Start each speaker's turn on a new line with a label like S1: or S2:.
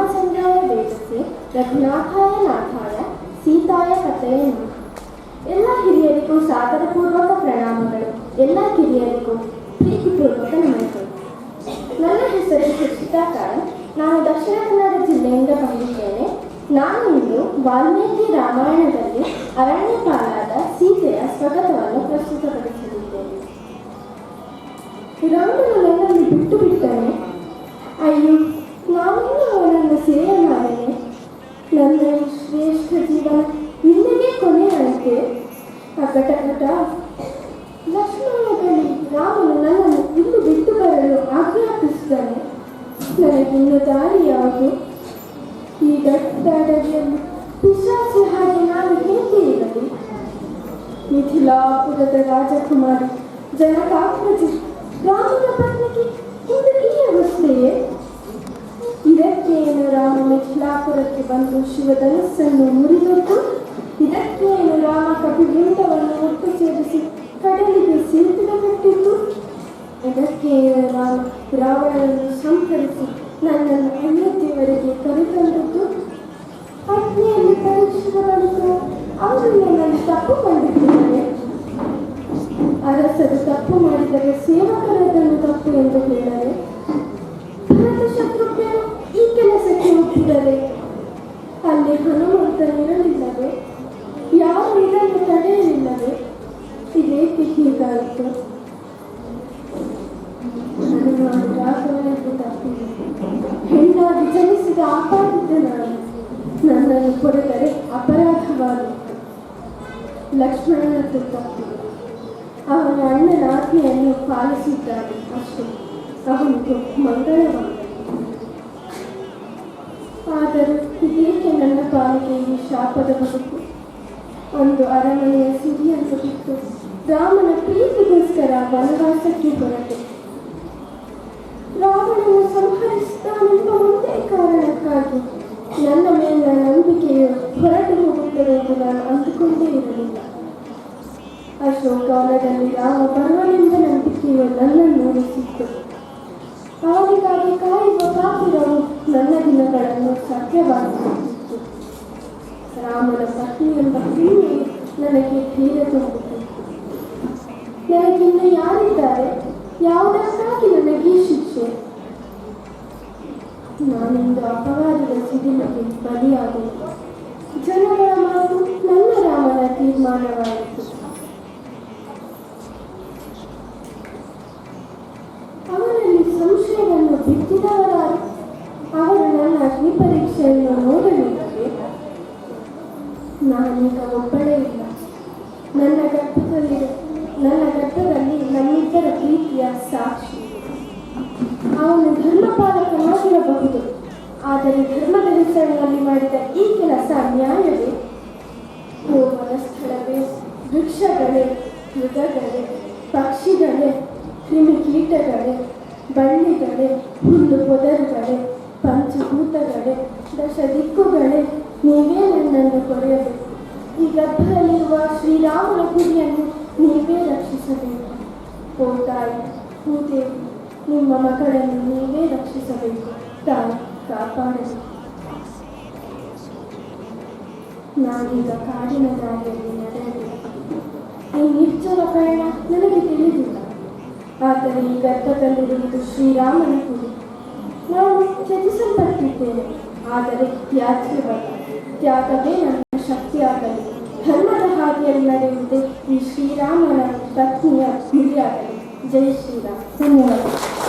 S1: ನಮಸ್ತೆ ರಘುನಾಥಾಯ ನಾಥಾಯ ಸೀತಾಯ ಕಥೆಯ ನಮಃ ಎಲ್ಲ ಹಿರಿಯರಿಗೂ ಸಾದರಪೂರ್ವಕ ಪ್ರಣಾಮಗಳು. ಎಲ್ಲ ಕಿರಿಯರಿಗೂ ಪ್ರೀತಿಪೂರ್ವಕ ನಮಸ್ತೆ ನನ್ನ ಹೆಸರು ಸುಚಿತಾ ಕಾರನ್. ನಾನು ದಕ್ಷಿಣ ಕನ್ನಡ ಜಿಲ್ಲೆಯಿಂದ ಬಂದಿದ್ದೇನೆ. ನಾನು ಇಂದು ವಾಲ್ಮೀಕಿ ರಾಮಾಯಣದಲ್ಲಿ ಅರಣ್ಯಪಾಲಾದ ಸೀತೆಯ ಸ್ವಗತವನ್ನು ಪ್ರಸ್ತುತಪಡಿಸಲಿದ್ದೇನೆ. ರಾಮನು ನನ್ನಲ್ಲಿ ಬಿಟ್ಟು ಬಿಟ್ಟನೆ ಅಯ್ಯೋ ನಾನಿನ್ನೂ ಅವನನ್ನು ಸೇರಲಾರೆನೆ ನನ್ನ ಶ್ರೇಷ್ಠ ಜೀವನ ಇಲ್ಲಿಗೆ ಕೊನೆಯಾಯಿತೆ ಅಕಟಕಟ ಲಕ್ಷ್ಮಣ ಲಕ್ಷ್ಮಣದಲ್ಲಿ ರಾಮನು ನನ್ನನ್ನು ಇಲ್ಲಿ ಬಿಟ್ಟು ಬರಲು ಆಜ್ಞಾಪಿಸಿದ್ದಾನೆ ನನಗಿನ್ನು ದಾರಿ ಯಾವುದು? ಈ ದಟ್ಟಡಗಿಯಲ್ಲಿ ಪಿಶಾಚಿ ಹಾಗೆ ನಾನು ಹೇಗೆ ಇರಲಿ? ಮಿಥಿಲಾಪುರದ ರಾಜಕುಮಾರಿ ಜನಕಾತ್ಮಜಿ ರಾಮನ ಪತ್ನಿಗೆ ಮಿಥಿಲಾಪುರಕ್ಕೆ ಬಂದು ಶಿವಧನಸ್ಸನ್ನು ಮುರಿದೊಟ್ಟು ಇದಕ್ಕೇನು ರಾಮ ಕಪಿಬಿಂಬವನ್ನು ಒಟ್ಟು ಸೇರಿಸಿ ಕಡಲಿಗೆ ಸಿಲುಕಿಡಬಿಟ್ಟಿದ್ದು ಇದಕ್ಕೇನು ರಾಮ ರಾವಣನನ್ನು ಸಂಹರಿಸಿ ನನ್ನನ್ನು ಅಯೋಧ್ಯೆವರೆಗೆ ಕರೆತಂದದ್ದು. ಪತ್ನಿಯಲ್ಲಿ ಪರೀಕ್ಷೆ ಬಳಿಕ ಅವರು ನನ್ನಲ್ಲಿ ತಪ್ಪು ಮಾಡಿದ್ದಾರೆ ಅರಸರು ತಪ್ಪು ಮಾಡಿದರೆ ಸೇವಕರದನ್ನು ತಪ್ಪು ಎಂದು ಹೇಳಿದರೆ ಭರತ ಶತ್ರುಘ್ನರು ಈ ಕೆಲಸಕ್ಕೆ ಒಪ್ಪಿದರೆ. ಅಲ್ಲಿ ಹನುಮಂತನಿರಲಿಲ್ಲವೇ ಯಾವ ಇದನ್ನು ತಡೆಯಲಿಲ್ಲವೇ? ಇದೇಕೆ ಹೀಗಾಯಿತು ಹೆಣ್ಣಾಗಿ ಜನಿಸಿದ ಅಪಾದಿತ ನಾನು. ನನ್ನನ್ನು ಕೊಡದರೆ ಅಪರಾಧವಾದ ಲಕ್ಷ್ಮಣನ ತಪ್ಪಿದೆ ಅವನ ಅಣ್ಣನ ಆಜ್ಞೆಯನ್ನು ಪಾಲಿಸಿದ್ದಾನೆ ಅಷ್ಟೇ. ಅವನಿಗೆ ಮಂಗಳವಾಗಲಿ. ಆದರೂ ಈ ಶಾಪದ ಬದುಕು ಒಂದು ಅರಮನೆಯ ಬಿಟ್ಟು ರಾಮನ ಪ್ರೀತಿಗೋಸ್ಕರ ವನವಾಸಕ್ಕೆ ಹೊರಟೆ. ರಾವಣನ ಸಂಹರಿಸುತ್ತಾನೆಂಬ ಒಂದೇ ಕಾರಣಕ್ಕಾಗಿ ನನ್ನ ಮೇಲಿನ ನಂಬಿಕೆಯು ಹೊರಟು ಹೋಗುತ್ತದೆ ಎಂದು ನಾನು ಅಂದುಕೊಂಡೇ ಇರಲಿಲ್ಲ. ಕಾಲದಲ್ಲಿ ರಾಮ ಬರುವನೆಂಬ ನಂಬಿಕೆಯು ನನ್ನನ್ನು ಉಳಿಸಿತ್ತು. ಅವನಿಗಾಗಿ ಕಾಯುವ ಕಾಪಿರವು ನನ್ನ ದಿನಗಳನ್ನು ಸಾಧ್ಯವಾಗಿಸುತ್ತಿತ್ತು ರಾಮನ ಪತ್ನಿ ಎಂಬ ಹೆಣ್ಣೆ ನನಗೆ ಧೈರ್ಯ ತುಂಬಿತು ನನಗಿನ್ನು ಯಾರಿದ್ದಾರೆ? ಯಾವುದಕ್ಕಾಗಿ ನನಗೆ ಶಿಕ್ಷೆ? ನಾನಿಂದು ಅಪವಾದದ ಸಿಡಿಲಿಗೆ ಬಲಿಯಾದೆನು ಜನಗಳ ಮಾತು ನನ್ನ ರಾಮನ ತೀರ್ಮಾನವಾಯಿತು ಅವರಲ್ಲಿ ಸಂಶಯವನ್ನು ಬಿತ್ತಿದವರಾರು ಅವರು ನನ್ನ ಅಗ್ನಿ ಪರೀಕ್ಷೆಯನ್ನು ನೋಡಲಿಲ್ಲವೇ ನಾನೀಗ ಒಬ್ಬಳೇ ಇಲ್ಲ. ನನ್ನ ಗರ್ಭದಲ್ಲಿ ನನ್ನ ಗರ್ಭದಲ್ಲಿ ನಮ್ಮಿಬ್ಬರ ಪ್ರೀತಿಯ ಸಾಕ್ಷಿ. ಅವನು ಧರ್ಮಪಾಲಕನಾಗಿರಬಹುದು ಆದರೆ ಧರ್ಮದ ಹೆಸರಿನಲ್ಲಿ ಮಾಡಿದ ಈ ಕೆಲಸ ನ್ಯಾಯವೇ? ಓ ಮನಸ್ಥಳವೇ ವೃಕ್ಷಗಳೇ? ಮೃಗಗಳೇ? ಪಕ್ಷಿಗಳೇ? ಕ್ರಿಮಿಕೀಟಗಳೇ? ಬಳ್ಳಿಗಳೇ? ಹುಲ್ಲು ಪೊದರುಗಳೇ? ಪಂಚಭೂತಗಳೇ? ದಶ ದಿಕ್ಕುಗಳೇ ನೀವೇ ನನ್ನನ್ನು ಕೊರೆಯಬೇಕು. ಗರ್ಭದಲ್ಲಿರುವ ಶ್ರೀರಾಮನ ಗುರಿಯನ್ನು ನೀವೇ ರಕ್ಷಿಸಬೇಕು. ಓ ತಾಯಿ ಭೂದೇವಿ ನಿಮ್ಮ ಮಗಳನ್ನು ನೀವೇ ರಕ್ಷಿಸಬೇಕು. ತಾಯಿ ಕಾಪಾಡಬೇಕು ನಾನೀಗ ಕಾಡಿನ ದಾರಿಯಲ್ಲಿ ನಡೆಯಬೇಕು ಈ ನಿರ್ಜನ ಪ್ರಯಾಣ ನನಗೆ ತಿಳಿದಿಲ್ಲ. ಆದರೆ ಈ ಗರ್ಭದಲ್ಲಿರುವುದು ಶ್ರೀರಾಮನ ಗುರಿ. ನಾನು ತ್ಯಜಿಸಲ್ಪಟ್ಟಿದ್ದೇನೆ ಆದರೆ ತ್ಯಾಜ್ಯವಲ್ಲ ತ್ಯಾಗವೇ ನನ್ನ ಶಕ್ತಿಯಾಗಲಿ. ಧರ್ಮದ ಹಾದಿಯಲ್ಲಿ ನಡೆಯುವುದೇ ಈ ಶ್ರೀರಾಮನ ಪತ್ನಿಯ ಗುರಿಯಾಗಲಿ ಜೈ ಶ್ರೀರಾಮ್. ಧನ್ಯವಾದ.